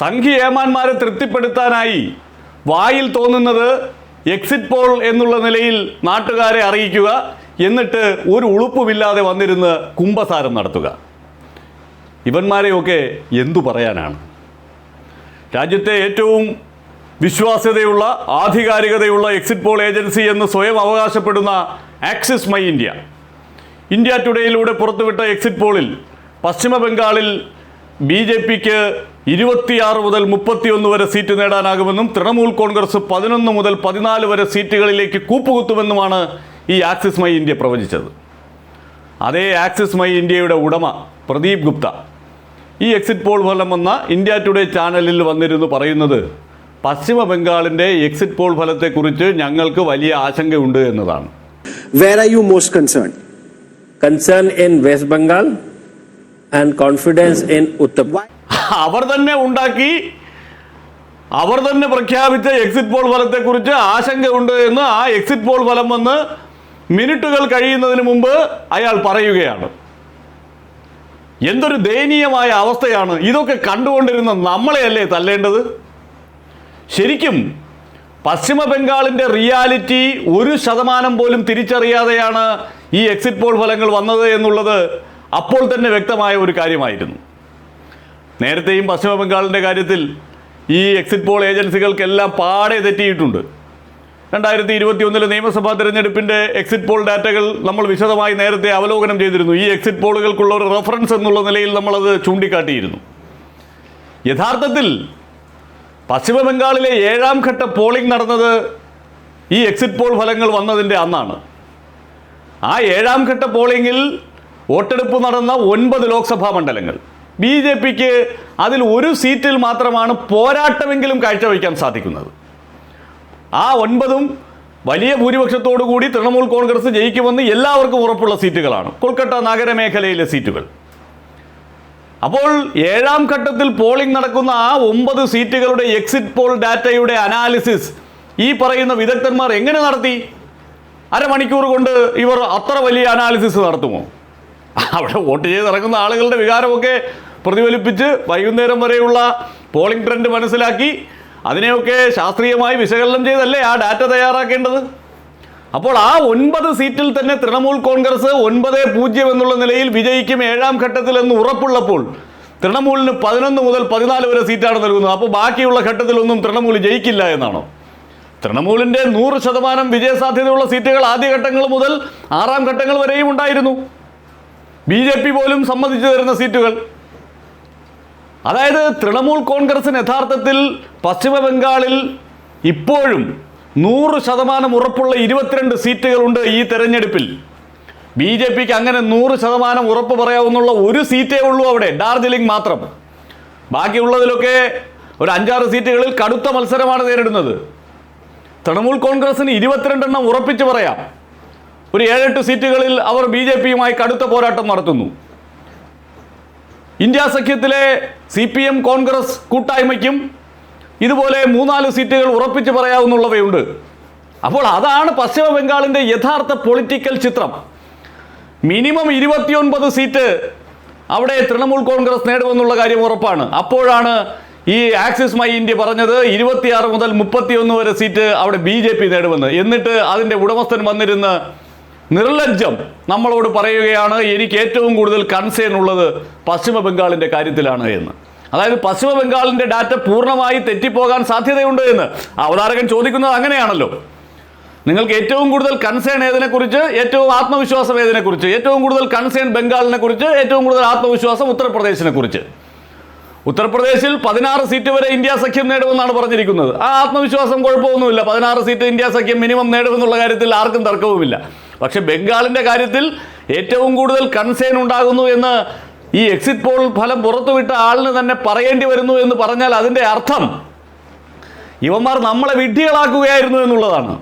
സംഘി ഏമാന്മാരെ തൃപ്തിപ്പെടുത്താനായി വായിൽ തോന്നുന്നത് exit poll എന്നുള്ള നിലയിൽ നാട്ടുകാരെ അറിയിക്കുക എന്നിട്ട് ഒരു ഉളുപ്പുമില്ലാതെ വന്നിരുന്ന് കുംഭസാരം നടത്തുക. ഇവന്മാരെയൊക്കെ എന്തു പറയാനാണ്? രാജ്യത്തെ ഏറ്റവും വിശ്വാസ്യതയുള്ള ആധികാരികതയുള്ള എക്സിറ്റ് പോൾ ഏജൻസി എന്ന് സ്വയം അവകാശപ്പെടുന്ന ആക്സിസ് മൈ ഇന്ത്യ. ഇന്ത്യ ടുഡേയിലൂടെ പുറത്തുവിട്ട എക്സിറ്റ് പോളിൽ പശ്ചിമ ബംഗാളിൽ ബി ജെ പിക്ക് ഇരുപത്തിയാറ് മുതൽ മുപ്പത്തിയൊന്ന് വരെ സീറ്റ് നേടാനാകുമെന്നും തൃണമൂൽ കോൺഗ്രസ് പതിനൊന്ന് മുതൽ പതിനാല് വരെ സീറ്റുകളിലേക്ക് കൂപ്പുകുത്തുമെന്നുമാണ് ഈ ആക്സിസ് മൈ ഇന്ത്യ പ്രവചിച്ചത്. അതേ ആക്സിസ് മൈ ഇന്ത്യയുടെ ഉടമ പ്രദീപ് ഗുപ്ത ഈ എക്സിറ്റ് പോൾ ഫലം വന്ന ഇന്ത്യ ടുഡേ ചാനലിൽ വന്നിരുന്നു പറയുന്നത് പശ്ചിമ ബംഗാളിന്റെ എക്സിറ്റ് പോൾ ഫലത്തെക്കുറിച്ച് ഞങ്ങൾക്ക് വലിയ ആശങ്കയുണ്ട് എന്നതാണ്. Where are you most concern concern in West Bengal and confidence in Why? അവർ തന്നെ ഉണ്ടാക്കി അവർ തന്നെ പ്രഖ്യാപിച്ച എക്സിറ്റ് പോൾ ഫലത്തെക്കുറിച്ച് ആശങ്കയുണ്ട് എന്ന് ആ എക്സിറ്റ് പോൾ ഫലം വന്ന് മിനിറ്റുകൾ കഴിയുന്നതിന് മുമ്പ് അയാൾ പറയുകയാണ്. എന്തൊരു ദയനീയമായ അവസ്ഥയാണ്. ഇതൊക്കെ കണ്ടുകൊണ്ടിരുന്ന നമ്മളെയല്ലേ തല്ലേണ്ടത്? ശരിക്കും പശ്ചിമ ബംഗാളിന്റെ റിയാലിറ്റി ഒരു ശതമാനം പോലും തിരിച്ചറിയാതെയാണ് ഈ എക്സിറ്റ് പോൾ ഫലങ്ങൾ വന്നത് എന്നുള്ളത് അപ്പോൾ തന്നെ വ്യക്തമായ ഒരു കാര്യമായിരുന്നു. നേരത്തെയും പശ്ചിമ ബംഗാളിന്റെ കാര്യത്തിൽ ഈ എക്സിറ്റ് പോൾ ഏജൻസികൾക്കെല്ലാം പാടെ തെറ്റിയിട്ടുണ്ട്. രണ്ടായിരത്തി ഇരുപത്തി ഒന്നിലെ നിയമസഭാ തെരഞ്ഞെടുപ്പിന്റെ എക്സിറ്റ് പോൾ ഡാറ്റകൾ നമ്മൾ വിശദമായി നേരത്തെ അവലോകനം ചെയ്തിരുന്നു. ഈ എക്സിറ്റ് പോളുകൾക്കുള്ള ഒരു റെഫറൻസ് എന്നുള്ള നിലയിൽ നമ്മളത് ചൂണ്ടിക്കാട്ടിയിരുന്നു. യഥാർത്ഥത്തിൽ പശ്ചിമ ബംഗാളിലെ ഏഴാം ഘട്ട പോളിംഗ് നടന്നത് ഈ എക്സിറ്റ് പോൾ ഫലങ്ങൾ വന്നതിന്റെ അന്നാണ്. ആ ഏഴാം ഘട്ട പോളിംഗിൽ വോട്ടെടുപ്പ് നടന്ന ഒൻപത് ലോക്സഭാ മണ്ഡലങ്ങൾ. ബി ജെ പിക്ക് അതിൽ ഒരു സീറ്റിൽ മാത്രമാണ് പോരാട്ടമെങ്കിലും കാഴ്ചവെക്കാൻ സാധിക്കുന്നത്. ആ ഒൻപതും വലിയ ഭൂരിപക്ഷത്തോടു കൂടി തൃണമൂൽ കോൺഗ്രസ് ജയിക്കുമെന്ന് എല്ലാവർക്കും ഉറപ്പുള്ള സീറ്റുകളാണ്. കൊൽക്കത്ത നഗരമേഖലയിലെ സീറ്റുകൾ. അപ്പോൾ ഏഴാം ഘട്ടത്തിൽ പോളിംഗ് നടക്കുന്ന ആ ഒമ്പത് സീറ്റുകളുടെ എക്സിറ്റ് പോൾ ഡാറ്റയുടെ അനാലിസിസ് ഈ പറയുന്ന വിദഗ്ധന്മാർ എങ്ങനെ നടത്തി? അരമണിക്കൂർ കൊണ്ട് ഇവർ അത്ര വലിയ അനാലിസിസ് നടത്തുമോ? അവിടെ വോട്ട് ചെയ്ത് ഇറങ്ങുന്ന ആളുകളുടെ വികാരമൊക്കെ പ്രതിഫലിപ്പിച്ച് വൈകുന്നേരം വരെയുള്ള പോളിംഗ് ട്രെൻഡ് മനസ്സിലാക്കി അതിനെയൊക്കെ ശാസ്ത്രീയമായി വിശകലനം ചെയ്തല്ലേ ആ ഡാറ്റ തയ്യാറാക്കേണ്ടത്? അപ്പോൾ ആ ഒൻപത് സീറ്റിൽ തന്നെ തൃണമൂൽ കോൺഗ്രസ് ഒൻപത് പൂജ്യം എന്നുള്ള നിലയിൽ വിജയിക്കും ഏഴാം ഘട്ടത്തിൽ എന്ന് ഉറപ്പുള്ളപ്പോൾ തൃണമൂലിന് പതിനൊന്ന് മുതൽ പതിനാല് വരെ സീറ്റാണ് നൽകുന്നത്. അപ്പോൾ ബാക്കിയുള്ള ഘട്ടത്തിലൊന്നും തൃണമൂൽ ജയിക്കില്ല എന്നാണോ? തൃണമൂലിന്റെ നൂറ് ശതമാനം വിജയസാധ്യതയുള്ള സീറ്റുകൾ ആദ്യഘട്ടങ്ങൾ മുതൽ ആറാം ഘട്ടങ്ങൾ വരെയും ഉണ്ടായിരുന്നു. ബി പോലും സമ്മതിച്ചു തരുന്ന സീറ്റുകൾ അതായത് തൃണമൂൽ കോൺഗ്രസിന് യഥാർത്ഥത്തിൽ പശ്ചിമ ബംഗാളിൽ ഇപ്പോഴും നൂറ് ശതമാനം ഉറപ്പുള്ള ഇരുപത്തിരണ്ട് സീറ്റുകളുണ്ട് ഈ തെരഞ്ഞെടുപ്പിൽ. ബി ജെ പിക്ക് അങ്ങനെ നൂറ് ശതമാനം ഉറപ്പ് പറയാവുന്നുള്ള ഒരു സീറ്റേ ഉള്ളൂ അവിടെ ഡാർജിലിംഗ് മാത്രം. ബാക്കിയുള്ളതിലൊക്കെ ഒരു അഞ്ചാറ് സീറ്റുകളിൽ കടുത്ത മത്സരമാണ് നേരിടുന്നത്. തൃണമൂൽ കോൺഗ്രസിന് ഇരുപത്തിരണ്ടെണ്ണം ഉറപ്പിച്ച് പറയാം. ഒരു ഏഴെട്ട് സീറ്റുകളിൽ അവർ ബി ജെ പിയുമായി കടുത്ത പോരാട്ടം നടത്തുന്നു. ഇന്ത്യ സഖ്യത്തിലെ സി പി എം കോൺഗ്രസ് കൂട്ടായ്മയ്ക്കും ഇതുപോലെ മൂന്നാൽ സീറ്റുകൾ ഉറപ്പിച്ച് പറയാവുന്നുള്ളവയുണ്ട്. അപ്പോൾ അതാണ് പശ്ചിമ ബംഗാളിന്റെ യഥാർത്ഥ പൊളിറ്റിക്കൽ ചിത്രം. മിനിമം ഇരുപത്തിയൊൻപത് സീറ്റ് അവിടെ തൃണമൂൽ കോൺഗ്രസ് നേടുമെന്നുള്ള കാര്യം ഉറപ്പാണ്. അപ്പോഴാണ് ഈ ആക്സിസ് മൈ ഇന്ത്യ പറഞ്ഞത് ഇരുപത്തിയാറ് മുതൽ മുപ്പത്തിയൊന്ന് വരെ സീറ്റ് അവിടെ ബി ജെ പി നേടുമെന്ന്. എന്നിട്ട് അതിന്റെ ഉടമസ്ഥൻ വന്നിരുന്ന് നിർലജ്ജം നമ്മളോട് പറയുകയാണ് എനിക്ക് ഏറ്റവും കൂടുതൽ കൺസേൺ ഉള്ളത് പശ്ചിമ ബംഗാളിന്റെ കാര്യത്തിലാണ് എന്ന്. അതായത് പശ്ചിമ ബംഗാളിന്റെ ഡാറ്റ പൂർണമായി തെറ്റിപ്പോകാൻ സാധ്യതയുണ്ട് എന്ന്. അവതാരകൻ ചോദിക്കുന്നത് അങ്ങനെയാണല്ലോ. നിങ്ങൾക്ക് ഏറ്റവും കൂടുതൽ കൺസേൺ ഏതിനെക്കുറിച്ച്? ഏറ്റവും ആത്മവിശ്വാസം ഏതിനെക്കുറിച്ച്? ഏറ്റവും കൂടുതൽ കൺസേൺ ബംഗാളിനെ കുറിച്ച് ഏറ്റവും കൂടുതൽ ആത്മവിശ്വാസം ഉത്തർപ്രദേശിനെ കുറിച്ച് ഉത്തർപ്രദേശിൽ പതിനാറ് സീറ്റ് വരെ ഇന്ത്യ സഖ്യം നേടുമെന്നാണ് പറഞ്ഞിരിക്കുന്നത്. ആ ആത്മവിശ്വാസം കുഴപ്പമൊന്നുമില്ല. പതിനാറ് സീറ്റ് ഇന്ത്യ സഖ്യം മിനിമം നേടുമെന്നുള്ള കാര്യത്തിൽ ആർക്കും തർക്കവുമില്ല. പക്ഷെ ബംഗാളിന്റെ കാര്യത്തിൽ ഏറ്റവും കൂടുതൽ കൺസേൺ ഉണ്ടാകുന്നു എന്ന് ഈ എക്സിറ്റ് പോൾ ഫലം പുറത്തുവിട്ട ആളിന് തന്നെ പറയേണ്ടി വരുന്നു എന്ന് പറഞ്ഞാൽ അതിന്റെ അർത്ഥം ഇവന്മാർ നമ്മളെ വിഡ്ഢികളാക്കുകയായിരുന്നു എന്നുള്ളതാണ്.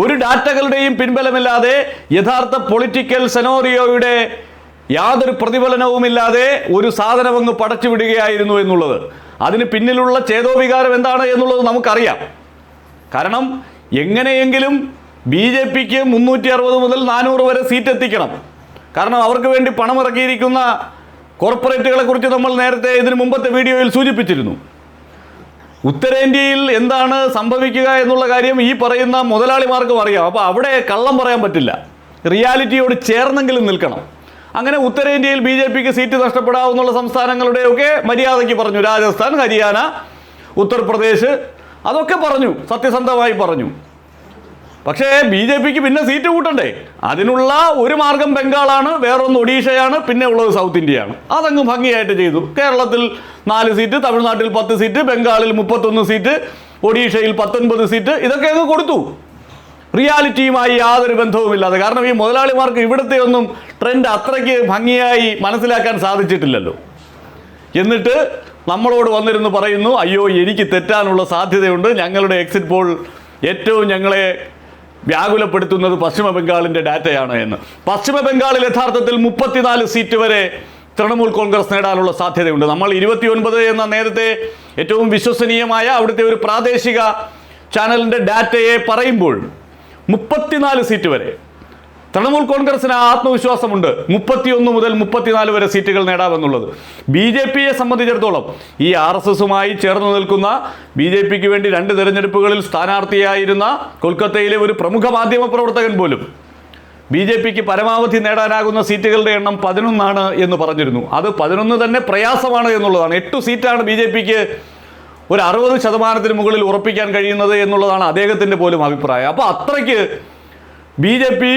ഒരു ഡാറ്റകളുടെയും പിൻബലമില്ലാതെ യഥാർത്ഥ പൊളിറ്റിക്കൽ സെനോറിയോയുടെ യാതൊരു പ്രതിഫലനവുമില്ലാതെ ഒരു സാധനം അങ്ങ് പടച്ചു വിടുകയായിരുന്നു എന്നുള്ളത്. അതിന് പിന്നിലുള്ള ചേതോവികാരം എന്താണ് എന്നുള്ളത് നമുക്കറിയാം. കാരണം എങ്ങനെയെങ്കിലും ബി ജെ പിക്ക് മുന്നൂറ്റി അറുപത് മുതൽ നാനൂറ് വരെ സീറ്റ് എത്തിക്കണം കാരണം അവർക്ക് വേണ്ടി പണമിറക്കിയിരിക്കുന്ന കോർപ്പറേറ്റുകളെ കുറിച്ച് നമ്മൾ നേരത്തെ ഇതിനു മുമ്പത്തെ വീഡിയോയിൽ സൂചിപ്പിച്ചിരുന്നു. ഉത്തരേന്ത്യയിൽ എന്താണ് സംഭവിക്കുക എന്നുള്ള കാര്യം ഈ പറയുന്ന മുതലാളിമാർക്കും അറിയാം. അപ്പോൾ അവിടെ കള്ളം പറയാൻ പറ്റില്ല. റിയാലിറ്റിയോട് ചേർന്നെങ്കിലും നിൽക്കണം. അങ്ങനെ ഉത്തരേന്ത്യയിൽ ബി ജെ പിക്ക് സീറ്റ് നഷ്ടപ്പെടാവുന്നുള്ള സംസ്ഥാനങ്ങളുടെയൊക്കെ മര്യാദയ്ക്ക് പറഞ്ഞു. രാജസ്ഥാൻ ഹരിയാന ഉത്തർപ്രദേശ് അതൊക്കെ പറഞ്ഞു. സത്യസന്ധമായി പറഞ്ഞു. പക്ഷേ ബി ജെ പിക്ക് പിന്നെ സീറ്റ് കൂട്ടണ്ടേ? അതിനുള്ള ഒരു മാർഗം ബംഗാളാണ് വേറൊന്ന് ഒഡീഷയാണ് പിന്നെ ഉള്ളത് സൗത്ത് ഇന്ത്യയാണ്. അതങ്ങ് ഭംഗിയായിട്ട് ചെയ്തു. കേരളത്തിൽ നാല് സീറ്റ് തമിഴ്നാട്ടിൽ പത്ത് സീറ്റ് ബംഗാളിൽ മുപ്പത്തൊന്ന് സീറ്റ് ഒഡീഷയിൽ പത്തൊൻപത് സീറ്റ് ഇതൊക്കെ അങ്ങ് കൊടുത്തു. റിയാലിറ്റിയുമായി യാതൊരു ബന്ധവുമില്ലാതെ. കാരണം ഈ മുതലാളിമാർക്ക് ഇവിടുത്തെ ഒന്നും ട്രെൻഡ് അത്രയ്ക്ക് ഭംഗിയായി മനസ്സിലാക്കാൻ സാധിച്ചിട്ടില്ലല്ലോ. എന്നിട്ട് നമ്മളോട് വന്നിരുന്ന് പറയുന്നു അയ്യോ എനിക്ക് തെറ്റാനുള്ള സാധ്യതയുണ്ട്. ഞങ്ങളുടെ എക്സിറ്റ് പോൾ ഏറ്റവും ഞങ്ങളെ വ്യാകുലപ്പെടുത്തുന്നത് പശ്ചിമ ബംഗാളിന്റെ ഡാറ്റയാണ് എന്ന്. പശ്ചിമ ബംഗാളിൽ യഥാർത്ഥത്തിൽ മുപ്പത്തിനാല് സീറ്റ് വരെ തൃണമൂൽ കോൺഗ്രസ് നേടാനുള്ള സാധ്യതയുണ്ട്. നമ്മൾ ഇരുപത്തിയൊൻപത് എന്ന നേരത്തെ ഏറ്റവും വിശ്വസനീയമായ അവിടുത്തെ ഒരു പ്രാദേശിക ചാനലിന്റെ ഡാറ്റയെ പറയുമ്പോൾ മുപ്പത്തിനാല് സീറ്റ് വരെ തൃണമൂൽ കോൺഗ്രസിന് ആത്മവിശ്വാസമുണ്ട്. മുപ്പത്തിയൊന്ന് മുതൽ മുപ്പത്തിനാല് വരെ സീറ്റുകൾ നേടാമെന്നുള്ളത്. ബി ജെ പിയെ സംബന്ധിച്ചിടത്തോളം ഈ ആർ എസ് എസുമായി ചേർന്ന് നിൽക്കുന്ന ബി ജെ പിക്ക് വേണ്ടി രണ്ട് തെരഞ്ഞെടുപ്പുകളിൽ സ്ഥാനാർത്ഥിയായിരുന്ന കൊൽക്കത്തയിലെ ഒരു പ്രമുഖ മാധ്യമ പ്രവർത്തകൻ പോലും ബി ജെ പിക്ക് പരമാവധി നേടാനാകുന്ന സീറ്റുകളുടെ എണ്ണം പതിനൊന്നാണ് എന്ന് പറഞ്ഞിരുന്നു. അത് പതിനൊന്ന് തന്നെ പ്രയാസമാണ് എന്നുള്ളതാണ്. എട്ട് സീറ്റാണ് ബി ജെ പിക്ക് ഒരു അറുപത് ശതമാനത്തിന് മുകളിൽ ഉറപ്പിക്കാൻ കഴിയുന്നത് എന്നുള്ളതാണ് അദ്ദേഹത്തിന്റെ പോലും അഭിപ്രായം. അപ്പോൾ അത്രയ്ക്ക് ബി ജെ പി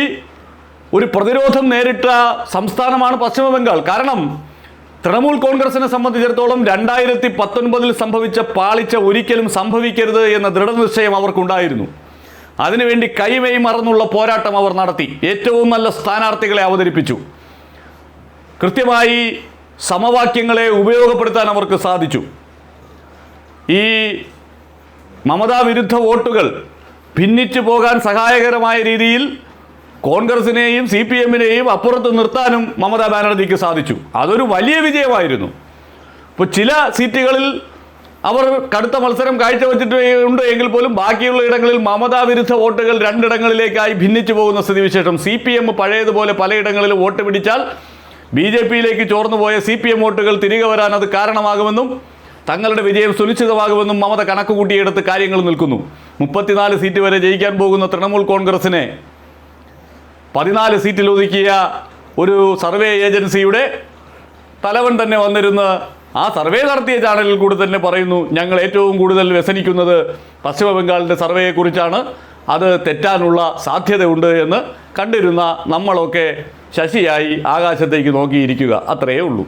ഒരു പ്രതിരോധം നേരിട്ട സംസ്ഥാനമാണ് പശ്ചിമ ബംഗാൾ കാരണം തൃണമൂൽ കോൺഗ്രസിനെ സംബന്ധിച്ചിടത്തോളം രണ്ടായിരത്തി പത്തൊൻപതിൽ സംഭവിച്ച പാളിച്ച ഒരിക്കലും സംഭവിക്കരുത് എന്ന ദൃഢനിശ്ചയം അവർക്കുണ്ടായിരുന്നു. അതിനുവേണ്ടി കൈമൈ മറന്നുള്ള പോരാട്ടം അവർ നടത്തി. ഏറ്റവും നല്ല സ്ഥാനാർത്ഥികളെ അവതരിപ്പിച്ചു. കൃത്യമായി സമവാക്യങ്ങളെ ഉപയോഗപ്പെടുത്താൻ അവർക്ക് സാധിച്ചു. ഈ മമതാ വിരുദ്ധ വോട്ടുകൾ ഭിന്നിച്ചു പോകാൻ സഹായകരമായ രീതിയിൽ കോൺഗ്രസിനെയും സി പി എമ്മിനെയും അപ്പുറത്ത് നിർത്താനും മമതാ ബാനർജിക്ക് സാധിച്ചു. അതൊരു വലിയ വിജയമായിരുന്നു. ഇപ്പോൾ ചില സീറ്റുകളിൽ അവർ കടുത്ത മത്സരം കാഴ്ചവെച്ചിട്ടുണ്ട് എങ്കിൽ പോലും ബാക്കിയുള്ള ഇടങ്ങളിൽ മമതാ വിരുദ്ധ വോട്ടുകൾ രണ്ടിടങ്ങളിലേക്കായി ഭിന്നിച്ചു പോകുന്ന സ്ഥിതിവിശേഷം സി പി എം പഴയതുപോലെ പലയിടങ്ങളിലും വോട്ട് പിടിച്ചാൽ ബി ജെ പിയിലേക്ക് ചോർന്നുപോയ സി പി എം വോട്ടുകൾ തിരികെ വരാൻ അത് കാരണമാകുമെന്നും തങ്ങളുടെ വിജയം സുനിശ്ചിതമാകുമെന്നും മമത കണക്ക് കൂട്ടിയെടുത്ത് കാര്യങ്ങൾ നിൽക്കുന്നു. മുപ്പത്തിനാല് സീറ്റ് വരെ ജയിക്കാൻ പോകുന്ന തൃണമൂൽ കോൺഗ്രസിനെ പതിനാല് സീറ്റിൽ ഒതുക്കിയ ഒരു സർവേ ഏജൻസിയുടെ തലവൻ തന്നെ വന്നിരുന്ന് ആ സർവേ നടത്തിയ ചാനലിൽ കൂടി തന്നെ പറയുന്നു ഞങ്ങൾ ഏറ്റവും കൂടുതൽ വ്യസനിക്കുന്നത് പശ്ചിമബംഗാളിന്റെ സർവേയെക്കുറിച്ചാണ് അത് തെറ്റാനുള്ള സാധ്യതയുണ്ട് എന്ന് കണ്ടിരുന്ന നമ്മളൊക്കെ ശശിയായി ആകാശത്തേക്ക് നോക്കിയിരിക്കുക. അത്രയേ ഉള്ളൂ.